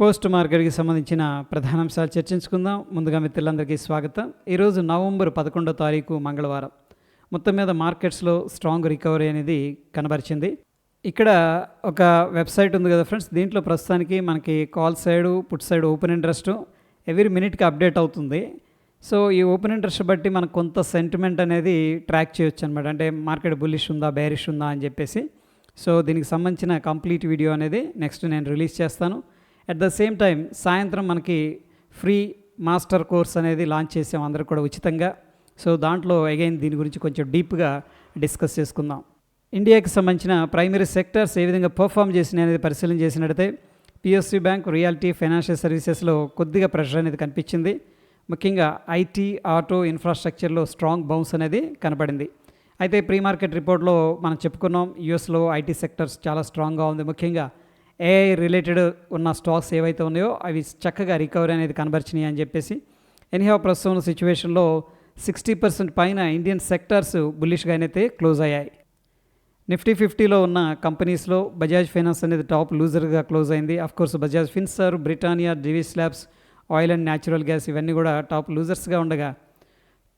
Post మార్కెట్కి సంబంధించిన ప్రధాన అంశాలు చర్చించుకుందాం. ముందుగా మిత్రులందరికీ స్వాగతం. ఈరోజు నవంబర్ పదకొండో తారీఖు మంగళవారం. మొత్తం మీద మార్కెట్స్లో స్ట్రాంగ్ రికవరీ అనేది కనబరిచింది. ఇక్కడ ఒక వెబ్సైట్ ఉంది కదా ఫ్రెండ్స్. దీంట్లో ప్రస్తుతానికి మనకి call side put side open interest every మినిట్కి update అవుతుంది. సో ఈ ఓపెన్ ఇంట్రెస్ట్ బట్టి మనకు కొంత సెంటిమెంట్ అనేది ట్రాక్ చేయొచ్చు అనమాట అంటే మార్కెట్ బుల్లిష్ ఉందా బేరిష్ ఉందా అని చెప్పేసి. సో దీనికి సంబంధించిన కంప్లీట్ వీడియో అనేది నెక్స్ట్ నేను రిలీజ్ చేస్తాను. అట్ ద సేమ్ టైం సాయంత్రం మనకి ఫ్రీ మాస్టర్ కోర్స్ అనేది లాంచ్ చేసాం అందరూ కూడా ఉచితంగా. సో దాంట్లో అగైన్ దీని గురించి కొంచెం డీప్గా డిస్కస్ చేసుకుందాం. ఇండియాకి సంబంధించిన ప్రైమరీ సెక్టర్స్ ఏ విధంగా పర్ఫామ్ చేసినాయి అనేది పరిశీలన చేసినట్టయితే పిఎస్సి బ్యాంక్ రియాలిటీ ఫైనాన్షియల్ సర్వీసెస్లో కొద్దిగా ప్రెషర్ అనేది కనిపించింది. ముఖ్యంగా ఐటీ ఆటో ఇన్ఫ్రాస్ట్రక్చర్లో స్ట్రాంగ్ బౌన్స్ అనేది కనపడింది అయితే ప్రీ మార్కెట్ రిపోర్ట్లో మనం చెప్పుకున్నాం యూఎస్లో ఐటీ సెక్టర్స్ చాలా స్ట్రాంగ్గా ఉంది. ముఖ్యంగా ఏఐ రిలేటెడ్ ఉన్న స్టాక్స్ ఏవైతే ఉన్నాయో అవి చక్కగా రికవరీ అనేది కనబరిచినాయి అని చెప్పేసి ఎనీహా ప్రస్తుతం సిచ్యువేషన్లో సిక్స్టీ పర్సెంట్ పైన ఇండియన్ సెక్టర్స్ బుల్లిష్గానైతే క్లోజ్ అయ్యాయి. నిఫ్టీ ఫిఫ్టీలో ఉన్న కంపెనీస్లో బజాజ్ ఫైనాన్స్ అనేది టాప్ లూజర్గా క్లోజ్ అయింది. Course Bajaj Finserv Britannia Divi's labs oil and natural gas ఇవన్నీ కూడా టాప్ లూజర్స్గా ఉండగా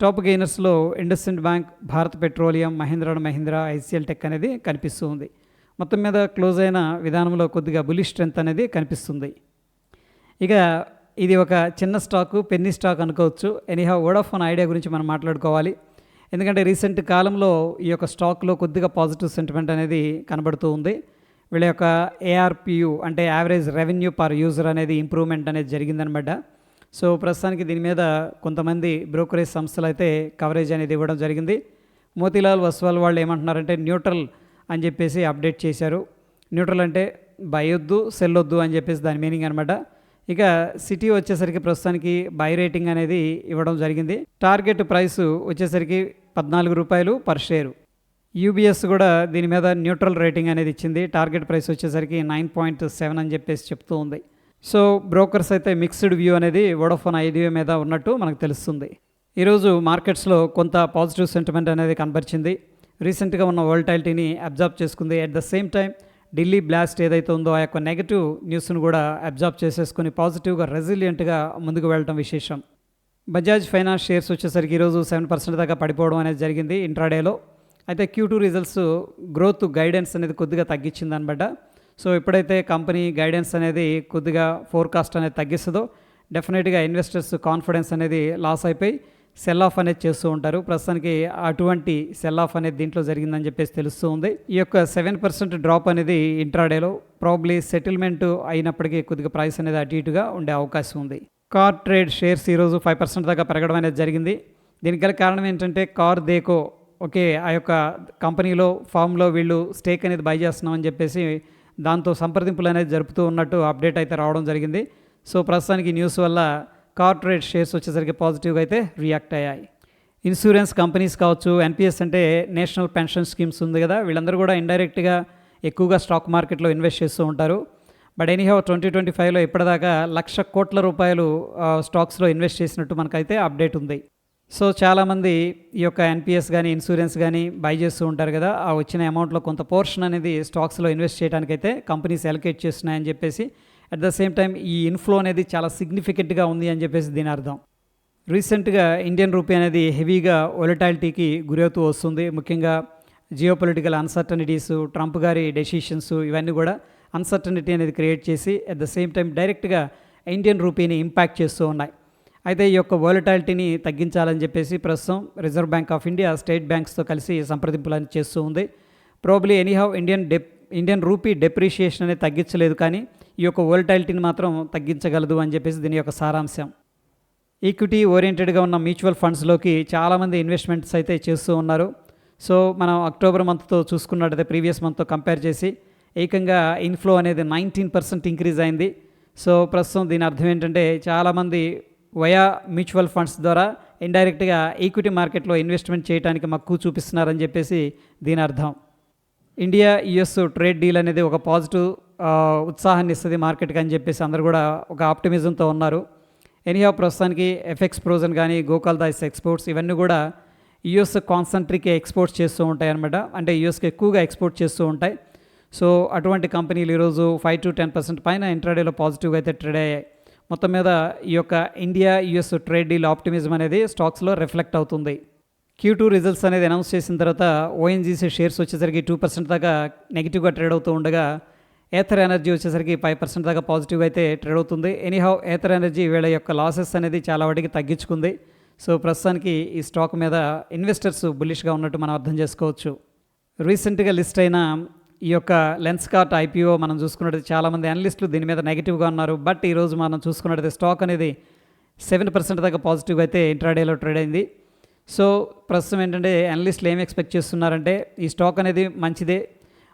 top గెయినర్స్లో IndusInd bank Bharat petroleum Mahindra and Mahindra ICL tech అనేది కనిపిస్తూ ఉంది. మొత్తం మీద క్లోజ్ అయిన విధానంలో కొద్దిగా బులి స్ట్రెంత్ అనేది కనిపిస్తుంది. ఇక ఇది ఒక చిన్న స్టాకు పెన్నీ స్టాక్ అనుకోవచ్చు. ఎనీహా వోడాఫోన్ ఐడియా గురించి మనం మాట్లాడుకోవాలి. ఎందుకంటే రీసెంట్ కాలంలో ఈ యొక్క స్టాక్లో కొద్దిగా పాజిటివ్ సెంటిమెంట్ అనేది కనబడుతూ ఉంది. వీళ్ళ యొక్క ఏఆర్పియు అంటే యావరేజ్ రెవెన్యూ పర్ యూజర్ అనేది ఇంప్రూవ్మెంట్ అనేది జరిగిందనమాట. సో ప్రస్తుతానికి దీని మీద కొంతమంది బ్రోకరేజ్ సంస్థలు అయితే కవరేజ్ అనేది ఇవ్వడం జరిగింది. మోతీలాల్ వస్వాల్ వాళ్ళు ఏమంటున్నారంటే న్యూట్రల్ అని చెప్పేసి అప్డేట్ చేశారు. న్యూట్రల్ అంటే బై వద్దు సెల్ వద్దు అని చెప్పేసి దాని మీనింగ్ అనమాట ఇక సిటీ వచ్చేసరికి ప్రస్తుతానికి బై రేటింగ్ అనేది ఇవ్వడం జరిగింది. టార్గెట్ ప్రైస్ వచ్చేసరికి పద్నాలుగు రూపాయలు పర్ షేరు. యూబీఎస్ కూడా దీని మీద న్యూట్రల్ రేటింగ్ అనేది ఇచ్చింది. టార్గెట్ ప్రైస్ వచ్చేసరికి నైన్ పాయింట్ సెవెన్ అని చెప్పేసి చెప్తూ ఉంది. సో బ్రోకర్స్ అయితే మిక్స్డ్ వ్యూ అనేది వోడోఫోన్ ఐడియా మీద ఉన్నట్టు మనకు తెలుస్తుంది. ఈరోజు మార్కెట్స్లో కొంత పాజిటివ్ సెంటిమెంట్ అనేది కనబరిచింది. రీసెంట్గా ఉన్న వోల్టాలిటీని అబ్జార్బ్ చేసుకుంది. At the same time Delhi blast ఏదైతే ఉందో ఆ యొక్క నెగటివ్ న్యూస్ను కూడా అబ్జార్బ్ చేసేసుకుని పాజిటివ్గా రెసిలియంట్గా ముందుకు వెళ్ళడం విశేషం. బజాజ్ ఫైనాన్స్ షేర్స్ వచ్చేసరికి ఈరోజు సెవెన్ పర్సెంట్ దాకా పడిపోవడం అనేది జరిగింది ఇంట్రాడేలో. అయితే Q two results growth guidance అనేది కొద్దిగా తగ్గించింది సో ఎప్పుడైతే కంపెనీ గైడెన్స్ అనేది కొద్దిగా ఫోర్కాస్ట్ అనేది తగ్గిస్తుందో డెఫినెట్గా ఇన్వెస్టర్స్ కాన్ఫిడెన్స్ అనేది లాస్ అయిపోయి సెల్ ఆఫ్ అనేది చేస్తూ ఉంటారు. ప్రస్తుతానికి అటువంటి సెల్ ఆఫ్ అనేది దీంట్లో జరిగిందని చెప్పేసి తెలుస్తూ ఉంది. ఈ యొక్క సెవెన్ పర్సెంట్ డ్రాప్ అనేది ఇంట్రాడేలో ప్రాబ్లీ సెటిల్మెంట్ అయినప్పటికీ కొద్దిగా ప్రైస్ అనేది అటు ఇటుగా ఉండే అవకాశం ఉంది. కార్ ట్రేడ్ షేర్స్ ఈరోజు ఫైవ్ పర్సెంట్ దాకా పెరగడం అనేది జరిగింది. దీనికి గల కారణం ఏంటంటే కార్ దేకో ఓకే ఆ యొక్క కంపెనీలో ఫామ్లో వీళ్ళు స్టేక్ అనేది బై చేస్తున్నామని చెప్పేసి దాంతో సంప్రదింపులు అనేది జరుపుతూ ఉన్నట్టు అప్డేట్ అయితే రావడం జరిగింది. సో ప్రస్తుతానికి న్యూస్ వల్ల కార్పొరేట్ షేర్స్ వచ్చేసరికి పాజిటివ్గా అయితే రియాక్ట్ అయ్యాయి. ఇన్సూరెన్స్ కంపెనీస్ కావచ్చు ఎన్పిఎస్ అంటే నేషనల్ పెన్షన్ స్కీమ్స్ ఉంది కదా వీళ్ళందరూ కూడా ఇండైరెక్ట్గా ఎక్కువగా స్టాక్ మార్కెట్లో ఇన్వెస్ట్ చేస్తూ ఉంటారు. బట్ ఎనీహౌ ట్వంటీ ట్వంటీ ఫైవ్లో ఇప్పటిదాకా లక్ష కోట్ల రూపాయలు స్టాక్స్లో ఇన్వెస్ట్ చేసినట్టు మనకైతే అప్డేట్ ఉంది. సో చాలామంది ఈ యొక్క ఎన్పిఎస్ కానీ ఇన్సూరెన్స్ కానీ బై చేస్తూ ఉంటారు కదా ఆ వచ్చిన అమౌంట్లో కొంత పోర్షన్ అనేది స్టాక్స్లో ఇన్వెస్ట్ చేయడానికైతే కంపెనీస్ ఎలకేట్ చేస్తున్నాయని చెప్పేసి అట్ ద సేమ్ టైం ఈ ఇన్ఫ్లో అనేది చాలా సిగ్నిఫికెంట్గా ఉంది అని చెప్పేసి దీని అర్థం. రీసెంట్గా ఇండియన్ రూపీ అనేది హెవీగా ఒలటాలిటీకి గురవుతూ వస్తుంది. ముఖ్యంగా జియో పొలిటికల్ అన్సర్టనిటీస్ ట్రంప్ గారి డెసిషన్స్ ఇవన్నీ కూడా అన్సర్టనిటీ అనేది క్రియేట్ చేసి అట్ ద సేమ్ టైం డైరెక్ట్గా ఇండియన్ రూపీని ఇంపాక్ట్ చేస్తూ ఉన్నాయి. అయితే ఈ యొక్క వోలటాలిటీని తగ్గించాలని చెప్పేసి ప్రస్తుతం reserve bank of India state బ్యాంక్స్తో కలిసి సంప్రదింపులను చేస్తూ ఉంది. Probably anyhow Indian dep Indian rupee depreciation అనేది తగ్గించలేదు కానీ ఈ యొక్క వోలటాలిటీని మాత్రం తగ్గించగలదు అని చెప్పేసి దీని యొక్క సారాంశం. ఈక్విటీ ఓరియంటెడ్గా ఉన్న మ్యూచువల్ ఫండ్స్లోకి చాలామంది ఇన్వెస్ట్మెంట్స్ అయితే చేస్తూ ఉన్నారు. సో మనం అక్టోబర్ మంత్తో చూసుకున్నట్టయితే ప్రీవియస్ మంత్తో కంపేర్ చేసి ఏకంగా ఇన్ఫ్లో అనేది నైన్టీన్ పర్సెంట్ ఇంక్రీజ్ అయింది. సో ప్రస్తుతం దీని అర్థం ఏంటంటే చాలామంది వయా మ్యూచువల్ ఫండ్స్ ద్వారా ఇండైరెక్ట్గా ఈక్విటీ మార్కెట్లో ఇన్వెస్ట్మెంట్ చేయడానికి మక్కువ చూపిస్తున్నారని చెప్పేసి దీని అర్థం. ఇండియా యుఎస్ ట్రేడ్ డీల్ అనేది ఒక పాజిటివ్ ఉత్సాహాన్ని ఇస్తుంది మార్కెట్కి అని చెప్పేసి అందరు కూడా ఒక ఆప్టిమిజంతో ఉన్నారు. ఎనీహా ప్రస్తుతానికి ఎఫెక్స్ ప్రోజన్ కానీ గోకాల్ దాస్ ఎక్స్పోర్ట్స్ ఇవన్నీ కూడా యుఎస్ కాన్సంట్రిక్ ఎక్స్పోర్ట్స్ చేస్తూ ఉంటాయి అనమాట అంటే యుఎస్కి ఎక్కువగా ఎక్స్పోర్ట్ చేస్తూ ఉంటాయి. సో అటువంటి కంపెనీలు ఈరోజు ఫైవ్ టు టెన్ పర్సెంట్ పైన ఇంట్రాడేలో పాజిటివ్గా అయితే ట్రేడ్ అయ్యాయి. మొత్తం మీద ఈ యొక్క India US trade deal optimism అనేది స్టాక్స్లో రిఫ్లెక్ట్ అవుతుంది. క్యూ టూ రిజల్ట్స్ అనేది అనౌన్స్ చేసిన తర్వాత ఓఎన్జీసీ షేర్స్ వచ్చేసరికి టూ పర్సెంట్ దాకా నెగిటివ్గా ట్రేడ్ అవుతూ ఉండగా ఏథర్ ఎనర్జీ వచ్చేసరికి ఫైవ్ పర్సెంట్ దాకా పాజిటివ్ అయితే ట్రేడ్ అవుతుంది. ఎనీహౌ ఏథర్ ఎనర్జీ వీళ్ళ యొక్క లాసెస్ అనేది చాలా వాటికి తగ్గించుకుంది. సో ప్రస్తుతానికి ఈ స్టాక్ మీద ఇన్వెస్టర్స్ బుల్లిష్గా ఉన్నట్టు మనం అర్థం చేసుకోవచ్చు. రీసెంట్గా లిస్ట్ అయిన ఈ యొక్క లెన్స్ కార్ట్ ఐపీఓ మనం చూసుకున్నట్టు చాలామంది అనలిస్టులు దీని మీద నెగిటివ్గా ఉన్నారు. బట్ ఈరోజు మనం చూసుకున్నట్టు స్టాక్ అనేది సెవెన్ పర్సెంట్ దాకా పాజిటివ్ అయితే ఇంట్రాడేలో ట్రేడ్ అయింది. సో ప్రస్తుతం ఏంటంటే అనలిస్టులు ఏం ఎక్స్పెక్ట్ చేస్తున్నారంటే ఈ స్టాక్ అనేది మంచిదే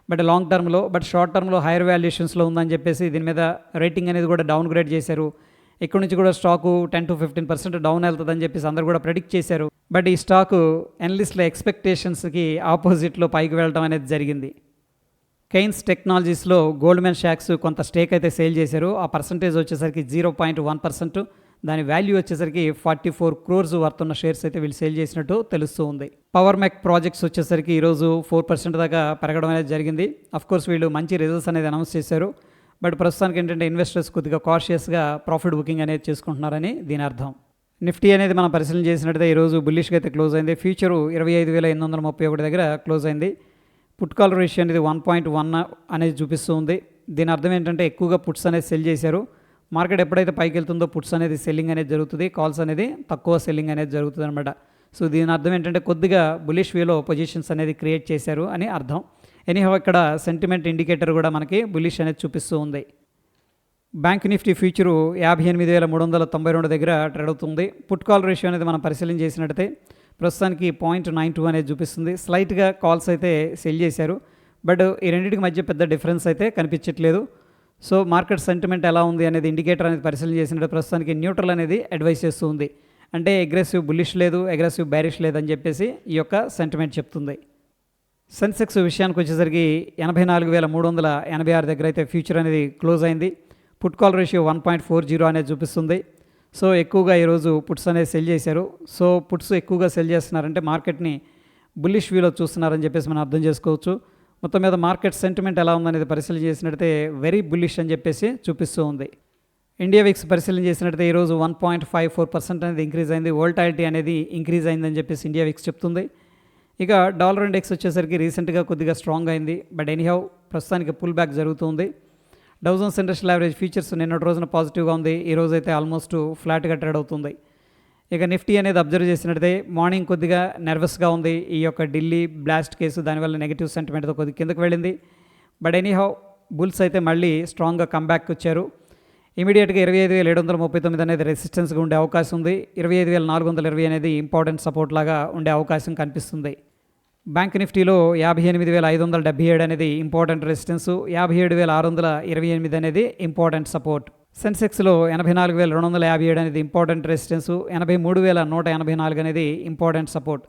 బట్ లాంగ్ టర్మ్లో బట్ షార్ట్ టర్మ్లో హైయర్ వాల్యుయేషన్స్లో ఉందని చెప్పేసి దీని మీద రేటింగ్ అనేది కూడా డౌన్ గ్రేడ్ చేశారు. ఇక్కడ నుంచి కూడా stock ten to fifteen percent down వెళ్తుందని చెప్పేసి అందరు కూడా ప్రెడిక్ట్ చేశారు. బట్ ఈ స్టాకు అనలిస్ట్ల ఎక్స్పెక్టేషన్స్కి ఆపోజిట్లో పైకి వెళ్ళడం అనేది జరిగింది. కెయిన్స్ టెక్నాలజీస్లో గోల్డ్మెన్ షాక్స్ కొంత స్టేక్ అయితే సేల్ చేశారు. ఆ పర్సంటేజ్ వచ్చేసరికి జీరో పాయింట్ వన్ పర్సెంట్ దాని వాల్యూ వచ్చేసరికి ఫార్టీ ఫోర్ క్రోర్స్ వర్తున్న షేర్స్ అయితే వీళ్ళు సేల్ చేసినట్టు తెలుస్తూ ఉంది. పవర్ మ్యాక్ ప్రాజెక్ట్స్ వచ్చేసరికి ఈరోజు ఫోర్ పర్సెంట్ దాకా పెరగడం అనేది జరిగింది. కోర్స్ వీళ్ళు మంచి రిజల్ట్స్ అనేది అనౌన్స్ చేశారు. బట్ ప్రస్తుతానికి ఏంటంటే ఇన్వెస్టర్స్ కొద్దిగా కాషియస్గా ప్రాఫిట్ బుకింగ్ అనేది చేసుకుంటున్నారని దీని అర్థం. నిఫ్టీ అనేది మనం పరిశీలన చేసినట్టయితే ఈరోజు బుల్లిష్గా అయితే క్లోజ్ అయింది. ఫ్యూచరు ఇరవై ఐదు వేల ఎనిమిది వందల ముప్పై ఒకటి దగ్గర క్లోజ్ అయింది. పుట్ కాల్ రేషియో అనేది వన్ పాయింట్ వన్ అనేది చూపిస్తూ ఉంది. దీని అర్థం ఏంటంటే ఎక్కువగా పుట్స్ అనేది సెల్ చేశారు. మార్కెట్ ఎప్పుడైతే పైకి వెళ్తుందో పుట్స్ అనేది సెల్లింగ్ అనేది జరుగుతుంది కాల్స్ అనేది తక్కువ సెల్లింగ్ అనేది జరుగుతుంది అనమాట సో దీని అర్థం ఏంటంటే కొద్దిగా బులిష్ వేలో పొజిషన్స్ అనేది క్రియేట్ చేశారు అని అర్థం. ఎనీహో ఇక్కడ సెంటిమెంట్ ఇండికేటర్ కూడా మనకి బులిష్ అనేది చూపిస్తూ ఉంది. బ్యాంక్ నిఫ్టీ ఫ్యూచరు యాభై ఎనిమిది వేల మూడు వందల తొంభై రెండు దగ్గర ట్రేడ్ అవుతుంది. పుట్ కాల్ రేషియో అనేది మనం పరిశీలన చేసినట్టయితే ప్రస్తుతానికి పాయింట్ నైన్ టూ అనేది చూపిస్తుంది. స్లైట్గా కాల్స్ అయితే సెల్ చేశారు. బట్ ఈ రెండింటికి మధ్య పెద్ద డిఫరెన్స్ అయితే కనిపించట్లేదు. సో మార్కెట్ సెంటిమెంట్ ఎలా ఉంది అనేది ఇండికేటర్ అనేది పరిశీలన చేసినట్టు ప్రస్తుతానికి న్యూట్రల్ అనేది అడ్వైస్ చేస్తూ ఉంది. అంటే అగ్రెసివ్ బుల్లిష్ లేదు అగ్రెసివ్ బ్యారిష్ లేదని చెప్పేసి ఈ యొక్క సెంటిమెంట్ చెప్తుంది. సెన్సెక్స్ విషయానికి వచ్చేసరికి ఎనభై నాలుగు వేల మూడు వందల ఎనభై ఆరు దగ్గర అయితే ఫ్యూచర్ అనేది క్లోజ్ అయింది. Put call ratio one point four zero అనేది చూపిస్తుంది. సో ఎక్కువగా ఈరోజు పుట్స్ అనేది సెల్ చేశారు. సో పుట్స్ ఎక్కువగా సెల్ చేస్తున్నారంటే మార్కెట్ని బుల్లిష్ వ్యూలో చూస్తున్నారని చెప్పేసి మనం అర్థం చేసుకోవచ్చు. మొత్తం మీద మార్కెట్ సెంటిమెంట్ ఎలా ఉందనేది పరిశీలన చేసినట్టయితే వెరీ బుల్లిష్ అని చెప్పేసి చూపిస్తూ ఉంది. ఇండియా విక్స్ పరిశీలన చేసినట్టయితే ఈరోజు one point five four percent అనేది ఇంక్రీజ్ అయింది. వోల్టాలిటీ అనేది ఇంక్రీజ్ అయిందని చెప్పేసి ఇండియా విక్స్ చెప్తుంది. ఇక డాలర్ ఇండెక్స్ వచ్చేసరికి రీసెంట్గా కొద్దిగా స్ట్రాంగ్ అయింది. బట్ ఎనీహౌ ప్రస్తుతానికి పుల్ బ్యాక్ జరుగుతుంది. డౌజన్స్ ఇండస్ట్రియల్ యావరేజ్ ఫీచర్స్ నిన్నటి రోజున పాజిటివ్గా ఉంది. ఈ రోజైతే అయితే ఆల్మోస్ట్ ఫ్లాట్గా ట్రేడ్ అవుతుంది. ఇక నిఫ్టీ అనేది అబ్జర్వ్ చేసినట్టే మార్నింగ్ కొద్దిగా నర్వస్గా ఉంది. ఈ యొక్క ఢిల్లీ బ్లాస్ట్ కేసు దానివల్ల నెగిటివ్ సెంటిమెంట్తో కొద్దిగా కిందకు వెళ్ళింది. బట్ ఎనీహౌ బుల్స్ అయితే మళ్ళీ స్ట్రాంగ్గా కంబ్యాక్ వచ్చారు. ఇమీడియట్గా ఇరవై ఐదు వేల ఏడు వందల ముప్పై తొమ్మిది అనేది రెసిస్టెన్స్గా ఉండే అవకాశం ఉంది. ఇరవై ఐదు వేల నాలుగు వందల ఇరవై అనేది ఇంపార్టెంట్ సపోర్ట్ లాగా ఉండే అవకాశం కనిపిస్తుంది. బ్యాంక్ నిఫ్టీలో యాభై ఎనిమిది వేల ఐదు వందల డెబ్బై ఏడు అనేది ఇంపార్టెంట్ రెసిస్టెన్స్ యాభై ఏడు వేల ఆరు వందల ఇరవై ఎనిమిది అనేది ఇంపార్టెంట్ సపోర్ట్ సెన్సెక్స్లో ఎనభై నాలుగు వేల రెండు వందల యాభై ఏడు అనేది ఇంపార్టెంట్ రెసిస్టెన్స్ ఎనభై మూడు వేల నూట ఎనభై నాలుగు అనేది ఇంపార్టెంట్ సపోర్ట్.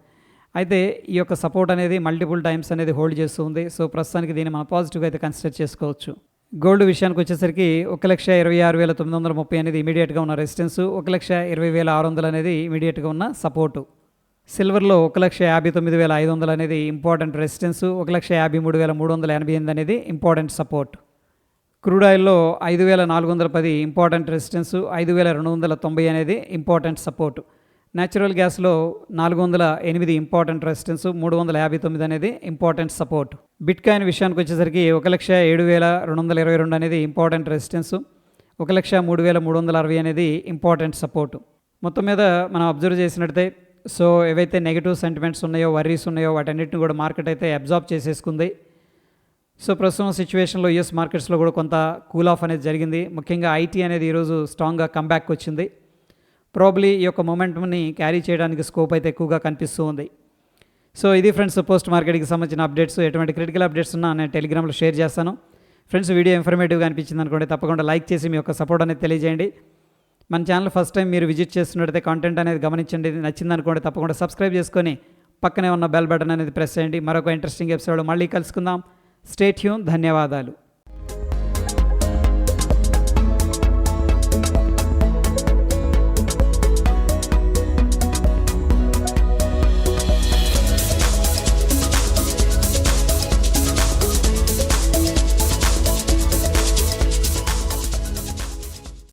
అయితే ఈ యొక్క సపోర్ట్ అనేది మల్టిపుల్ టైమ్స్ అనేది హోల్డ్ చేస్తుంది సో ప్రస్తుతానికి దీన్ని మనం పాజిటివ్గా అయితే కన్సిడర్ చేసుకోవచ్చు. గోల్డ్ విషయానికి వచ్చేసరికి ఒక లక్ష ఇరవై ఆరు వేల తొమ్మిది వందల ముప్పై అనేది ఇమీడియట్గా ఉన్న రెసిస్టెన్స్ ఒక లక్ష ఇరవై వేల ఆరు వందలు అనేది ఇమీడియట్గా ఉన్న సపోర్టు. సిల్వర్లో ఒక లక్ష యాభై తొమ్మిది వేల ఐదు వందలు అనేది ఇంపార్టెంట్ రెసిస్టెన్స్ ఒక లక్ష యాభై మూడు వేల మూడు వందల ఎనభై ఎనిమిది అనేది ఇంపార్టెంట్ సపోర్ట్. క్రూడ్ ఆయిల్లో ఐదు వేల నాలుగు వందల పది ఇంపార్టెంట్ రెసిస్టెన్స్ ఐదు వేల రెండు వందల తొంభై అనేది ఇంపార్టెంట్ సపోర్ట్. న్యాచురల్ గ్యాస్లో నాలుగు వందల ఎనిమిది ఇంపార్టెంట్ రెసిస్టెన్స్ మూడు వందల యాభై తొమ్మిది అనేది ఇంపార్టెంట్ సపోర్ట్. బిట్ కాయిన్ విషయానికి వచ్చేసరికి ఒక లక్ష ఏడు వేల రెండు వందల ఇరవై రెండు అనేది ఇంపార్టెంట్ రెసిస్టెన్స్ ఒక లక్ష మూడు వేల మూడు వందల అరవై అనేది ఇంపార్టెంట్ సపోర్ట్. మొత్తం మీద మనం అబ్జర్వ్ చేసినట్టయితే సో ఏవైతే నెగిటివ్ సెంటిమెంట్స్ ఉన్నాయో వర్రీస్ ఉన్నాయో వాటన్నిటిని కూడా మార్కెట్ అయితే అబ్జార్బ్ చేసేసుకుంది. సో ప్రస్తుతం సిచ్యువేషన్లో యుఎస్ మార్కెట్స్లో కూడా కొంత కూల్ ఆఫ్ అనేది జరిగింది. ముఖ్యంగా ఐటీ అనేది ఈరోజు స్ట్రాంగ్గా కంబ్యాక్ వచ్చింది. ప్రాబ్లీ ఈ యొక్క మొమెంటమ్ని క్యారీ చేయడానికి స్కోప్ అయితే ఎక్కువగా కనిపిస్తూ ఉంది. సో ఇది ఫ్రెండ్స్ పోస్ట్ మార్కెట్కి సంబంధించిన అప్డేట్స్ ఎటువంటి క్రిటికల్ అప్డేట్స్ ఉన్నా నేను టెలిగ్రామ్లో షేర్ చేస్తాను. ఫ్రెండ్స్ వీడియో ఇన్ఫర్మేటివ్గా అనిపించింది అనుకోండి తప్పకుండా లైక్ చేసి మీ యొక్క సపోర్ట్ అనేది తెలియజేయండి. మన ఛానల్ ఫస్ట్ టైం మీరు విజిట్ చేస్తున్నట్టయితే కంటెంట్ అనేది గమనించండి నచ్చింది అనుకోండి తప్పకుండా సబ్స్క్రైబ్ చేసుకొని పక్కనే ఉన్న బెల్ బటన్ అనేది ప్రెస్ చేయండి. మరొక ఇంట్రెస్టింగ్ ఎపిసోడ్ మళ్ళీ కలుసుకుందాం. స్టేట్ హ్యూన్ ధన్యవాదాలు